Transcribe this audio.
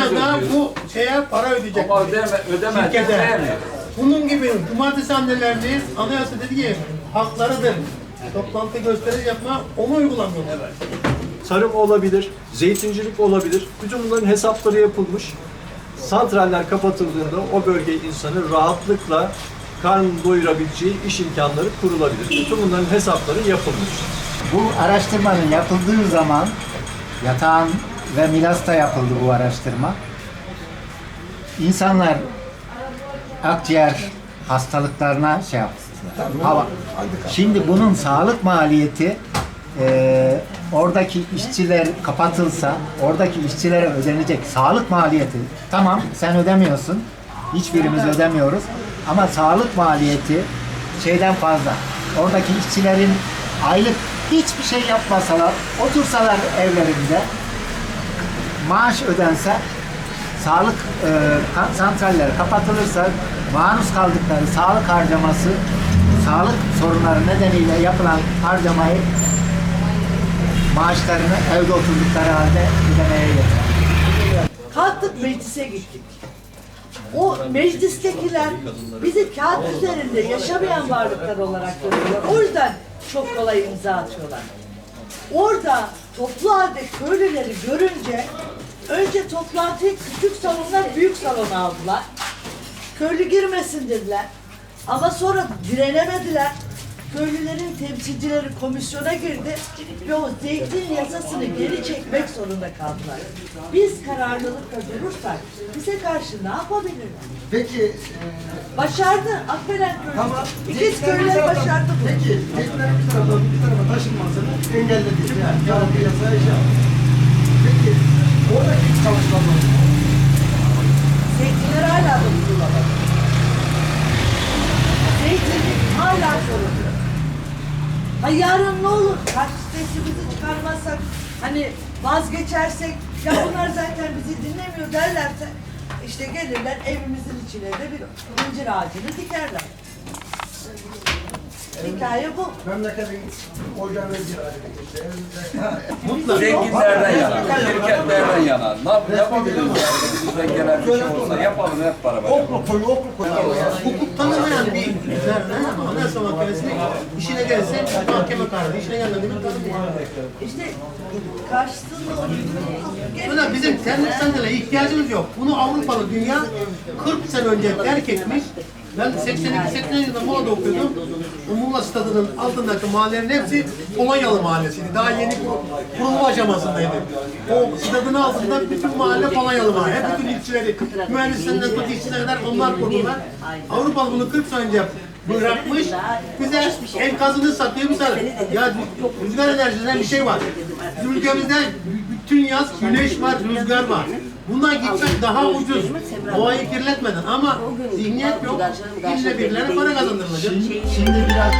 sene daha bu şeye para ödeyecek. Ama ödeme, ödemez. Şirkete. Bunun gibi cumartesi anneleriniz anayasa dedi ki haklarıdır. Toplantı gösteri yapma onu uygulamıyor. tarım olabilir, zeytincilik olabilir. Bütün bunların hesapları yapılmış. Santraller kapatıldığında o bölge insanı rahatlıkla karnını doyurabileceği iş imkanları kurulabilir. Bütün bunların hesapları yapılmış. Bu araştırmanın yapıldığı zaman yatağın ve Milas'ta yapıldı bu araştırma. İnsanlar akciğer hastalıklarına şey yaptılar. Hava. Şimdi bunun sağlık maliyeti eee, oradaki işçiler kapatılsa oradaki işçilere ödenecek sağlık maliyeti tamam sen ödemiyorsun hiçbirimiz ödemiyoruz ama sağlık maliyeti şeyden fazla oradaki işçilerin aylık hiçbir şey yapmasalar otursalar evlerinde maaş ödense sağlık e, ka- santraller kapatılırsa maruz kaldıkları sağlık harcaması sağlık sorunları nedeniyle yapılan harcamayı maaşlarını evde oturdukları halde ödemeye getirir. Kalktık meclise gittik. O meclistekiler bizi kağıt üzerinde yaşamayan varlıklar olarak görüyorlar. O yüzden çok kolay imza atıyorlar. Orada toplu halde köylüleri görünce önce toplantıyı küçük salonlar büyük salona aldılar. Köylü girmesin dediler. Ama sonra direnemediler. Köylülerin temsilcileri komisyona girdi ve o zeytin yasasını geri çekmek zorunda kaldılar. Biz kararlılıkla durursak bize karşı ne yapabilirler? Peki, Başardı. Akbelen köylü. ama İkiz köyler başardı bunu. Peki, zeytinlerin bir tarafa bir tarafa taşınmasını engelledi. Yani yargı yasaya şey yaptı. Oradaki çalışmalar Zeytinler hala da kurulamadı. Zeytinlik hala sorun. Ha yarın ne olur? Kaç sesimizi çıkarmazsak, hani vazgeçersek, ya bunlar zaten bizi dinlemiyor derlerse, işte gelirler evimizin içine de bir incir ağacını dikerler. Hikaye bu. memleketin ocağını bir hale getirdi. Zenginlerden yana, şirketlerden yana. Ne yap- yapabiliriz yani? Bizden gelen bir şey olsa yapalım hep beraber. Oklu koyu, oklu koyu. Hukuk tanımayan bir üzerine ama anayasa mahkemesinin işine gelse mahkeme kararı, işine gelmediğini tanımıyor. İşte karşısında o Buna bizim terlik sandalye ihtiyacımız yok. Bunu Avrupalı dünya 40 sene önce terk etmiş. Ben 82-80 yılında Muğla'da okuyordum. O Muğla stadının altındaki mahallelerin hepsi Polonyalı mahallesiydi. Daha yeni kur- kurulma aşamasındaydı. O stadın altında bütün mahalle Polonyalı mahalle. Hep bütün işçileri, mühendislerinden tut işçilerine kadar onlar kurdular. Avrupalı bunu 40 sene önce bırakmış. Bize enkazını satıyor misal. Ya rüzgar enerjisinden bir şey var. Ülkemizde bütün yaz güneş var, rüzgar var. Bundan gitsek daha ucuz. Havayı kirletmeden. Ama zihniyet yok. İlle birilerine para kazandırılacak. Şimdi biraz